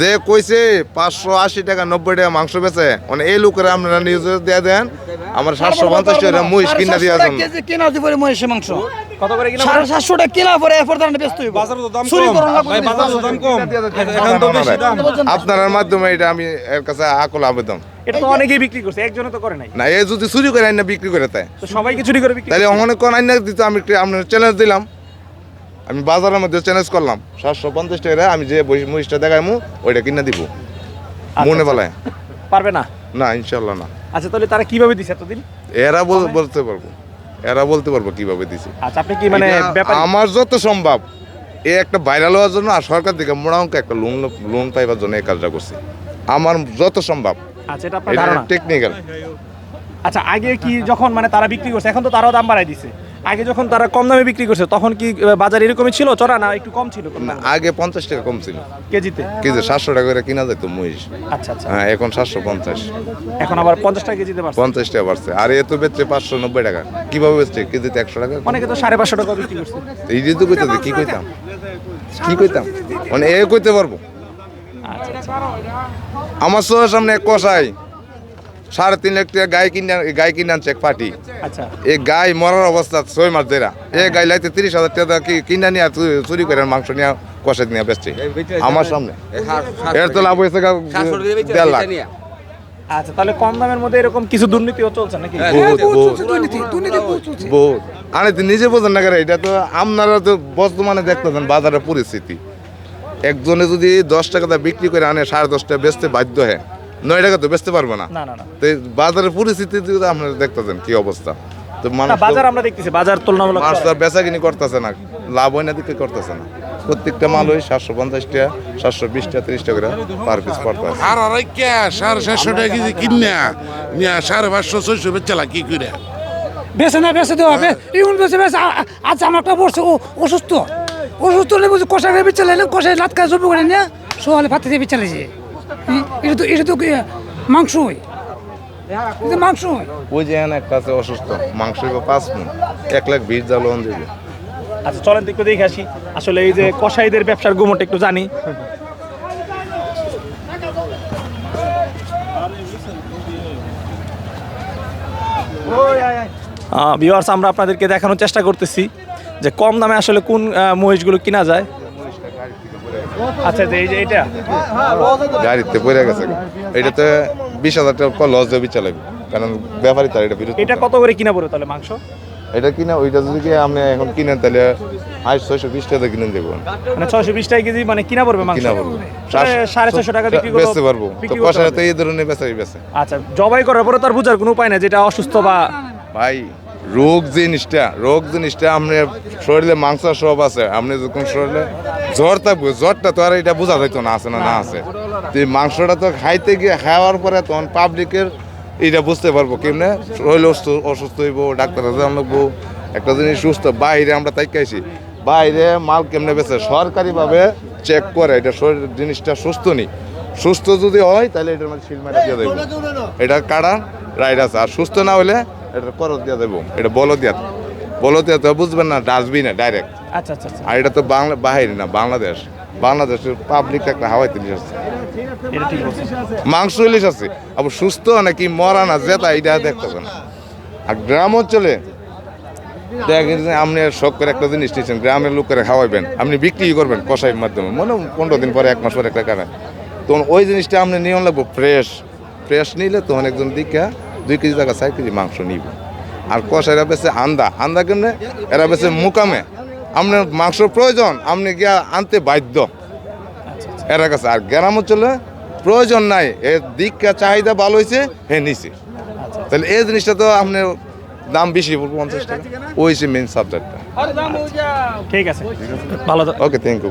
যে কইছে পাঁচশো আশি টাকা নব্বই টাকা মাংস বেচে মানে এই লোকের আপনারা নিউজ দিয়ে দেন আমার সাতশো পঞ্চাশ টাকা মহিষ কিনা দিয়ে কিনা দিব মহিষের মাংস। কত করে কিনা সাড়ে সাতশো টাকা কিনা পরে এরপর দাঁড়ানো ব্যস্ত হইব। বাজারে তো দাম চুরি কম। করার লাগবে ভাই না। বাজারে তো দাম কম। এখন তো বেশি দাম। আপনার মাধ্যমে এটা আমি এর কাছে আকল আবেদন। এটা তো অনেকেই বিক্রি করছে একজনে তো করে নাই। না এ যদি চুরি করে আইনা বিক্রি করে তাই সবাইকে চুরি করে বিক্রি তাহলে অনেক কোন আইনা দিত আমি আপনার চ্যালেঞ্জ দিলাম। আমি বাজারের মধ্যে চ্যালেঞ্জ করলাম। সাতশো পঞ্চাশ টাকা আমি যে মহিষটা দেখাইমু ওইটা কিনা দিব। মনে বেলায়। পারবে না? না ইনশাল্লাহ না। আচ্ছা তাহলে তারা কীভাবে দিছে এতদিন? এরা বলতে পারব। এরা বলতে পারব কীভাবে দিছে। আচ্ছা আপনি কি মানে আমার যত সম্ভব এ একটা ভাইরাল হওয়ার জন্য আর সরকার থেকে মোড়া অঙ্ক একটা লোন লোন পাইবার জন্য এই কাজটা করছি। আমার যত সম্ভব। আচ্ছা এটা আপনার ধারণা? টেকনিক্যাল আচ্ছা আগে কি যখন মানে তারা বিক্রি করছে এখন তো তারাও দাম বাড়াই দিছে। আগে যখন তারা কম দামে বিক্রি করছে তখন কি বাজার এরকমই ছিল? চড়া না একটু কম ছিল না আগে পঞ্চাশ টাকা কম ছিল। কেজিতে? কেজি সাতশো টাকা করে কিনা যেত মহিষ। আচ্ছা আচ্ছা। হ্যাঁ এখন সাতশো পঞ্চাশ। এখন আবার পঞ্চাশ টাকা কেজিতে পারছে পঞ্চাশ টাকা বাড়ছে। আর এ তো বেচছে পাঁচশো নব্বই টাকা। কীভাবে বেচছে? কেজিতে একশো টাকা? অনেকে তো সাড়ে পাঁচশো টাকা বিক্রি করছে। এই যে তো কইতে কি কইতাম? কি কইতাম? মানে এ কইতে পারব। আচ্ছা আচ্ছা। আমার চোখের সামনে কষাই সাড়ে তিন লাখ টাকা গায়ে কিনে গায়ে কিনে আনছে এক পার্টি। আচ্ছা। এই গাই মরার অবস্থা ছয় মাস ধরে। এ গাই লাইতে তিরিশ হাজার টাকা কি কিনে নিয়ে চুরি- চুরি করে মাংস নিয়ে কষাই নিয়ে বেচছে। আমার সামনে। এর তো লাভ হয়েছে দেড় লাখ। আচ্ছা তাহলে কম দামের মধ্যে এরকম কিছু দুর্নীতিও চলছে নাকি? বহুত বহুত। বহুত আরে নিজে বোঝেন না কেন এটা তো আপনারা তো বর্তমানে দেখতেছেন বাজারের পরিস্থিতি। একজনে যদি দশ টাকা বিক্রি করে আনে সাড়ে দশ টাকা বেচতে বাধ্য হয়। নয় টাকা তো বেচতে পারব না। না না না। তো বাজারের পরিস্থিতি আপনারা দেখতেছেন কি অবস্থা? তো মানুষ বাজার আমরা দেখতেছি বাজার তুলনামূলক মানুষ তো বেচা কিনি করতেছে না লাভ হয় না দিকে করতেছে না। প্রত্যেকটা মাল ওই সাতশো পঞ্চাশ টাকা সাতশো বিশ টাকা ত্রিশ টাকা করে পার পিস আর আড়াই কে সাড়ে চারশো টাকা কেজি কিনা নিয়ে সাড়ে পাঁচশো ছয়শো বেচালা কি করে? বেছে না বেছে দেওয়া হবে। ইউন বেছে বেছে আজ বসছে অসুস্থ। অসুস্থ হলে বুঝি কষা খেয়ে বিচার লাইলে কষাই লাত খায় জমি করে নিয়ে সোয়ালে ভাত দিয়ে বিচার লাইছে এটা তো এটা তো কি, মাংসই এটা মাংসই ওই যে একটা আছে অসুস্থ মাংস পাঁচ মন এক লাখ বিশ জাল দেবে। আচ্ছা চলেন একটু দেখে আসি। আসলে এই যে কসাইদের ব্যবসার গুমট একটু জানি। ভিউয়ার্স আমরা আপনাদেরকে দেখানোর চেষ্টা করতেছি যে কম দামে আসলে কোন মহিষগুলো কিনা যায়। আচ্ছা এই যে এটা গাড়িতে পড়ে গেছে। এটাতে বিশ হাজার টাকা লস দেবে চালাবে। কারণ ব্যাপারই তার এটা বিরোধ এটা কত করে কিনা পড়বে তাহলে মাংস? এটা কিনা ওইটা যদি আপনি এখন কিনেন তাহলে আজ ছয়শো বিশ টাকা কিনে দেবো। মানে ছয়শো বিশ টাকা কেজি মানে কিনা পড়বে মাংস? কিনা পড়ব। সাড়ে ছয়শো টাকা বিক্রি করব বেচতে পারব। তো করতে। তো এই ধরনের বেচাই বেচে। আচ্ছা জবাই করার পরে তার বোঝার কোনো উপায় নাই যেটা অসুস্থ বা ভাই রোগ জিনিসটা রোগ জিনিসটা আপনার শরীরে মাংস সব আছে। আপনি যখন শরীরে জ্বর জ্বরটা তো আর এটা বোঝা যাইতো না, আছে না না আছে। মাংসটা তো খাইতে গিয়ে খাওয়ার পরে তখন পাবলিকের এটা বুঝতে পারব কেমনে? শরীর অসুস্থ হইব, ডাক্তার জানব একটা জিনিস সুস্থ, বাইরে আমরা তাইকাইছি বাইরে মাল কেমনে বেছে সরকারিভাবে চেক করে, এটা শরীর জিনিসটা সুস্থ নেই। সুস্থ যদি হয়, তাহলে এটার মধ্যে শিল মারা দিয়ে দেবো। এটা কাড়া রাইড আছে। আর সুস্থ না হলে এটা করত দিয়ে দেবো। এটা বলো দিয়া বলো দিয়া বুঝবেন না, ডাস্টবিন, ডাইরেক্ট। আচ্ছা আচ্ছা আচ্ছা। আর এটা তো বাংলা বাহিরে না বাংলাদেশ। বাংলাদেশের পাবলিক একটা হাওয়াই ইলিশ আছে মাংস ইলিশ আছে। আবার সুস্থ নাকি মরা না জেতা এটা দেখতে হবে আর গ্রাম অঞ্চলে দেখেন আপনি শখ করে একটা জিনিস নিচ্ছেন গ্রামের লোকেরা খাওয়াইবেন আপনি বিক্রি করবেন কষাইয়ের মাধ্যমে। মনে পনেরো দিন পরে এক মাস পরে একটা কারণ। তখন ওই জিনিসটা আপনি নিয়ম লাগবো ফ্রেশ ফ্রেশ নিলে তখন একজন দিকে দুই কেজি টাকা চার কেজি মাংস নিব। আর কষাইরা বেছে আন্দা। আন্দা কেমনে? এরা বেছে মুকামে। আপনার মাংস প্রয়োজন আপনি গিয়া আনতে বাধ্য। এরা কাছে আর গ্রাম অঞ্চলে প্রয়োজন নাই এর দিকটা চাহিদা ভালো হয়েছে হে নিছে। তাহলে এই জিনিসটা তো আপনার দাম বেশি পঞ্চাশ টাকা। ওই মেন সাবজেক্টটা ঠিক আছে। ভালো ওকে থ্যাংক ইউ ভাই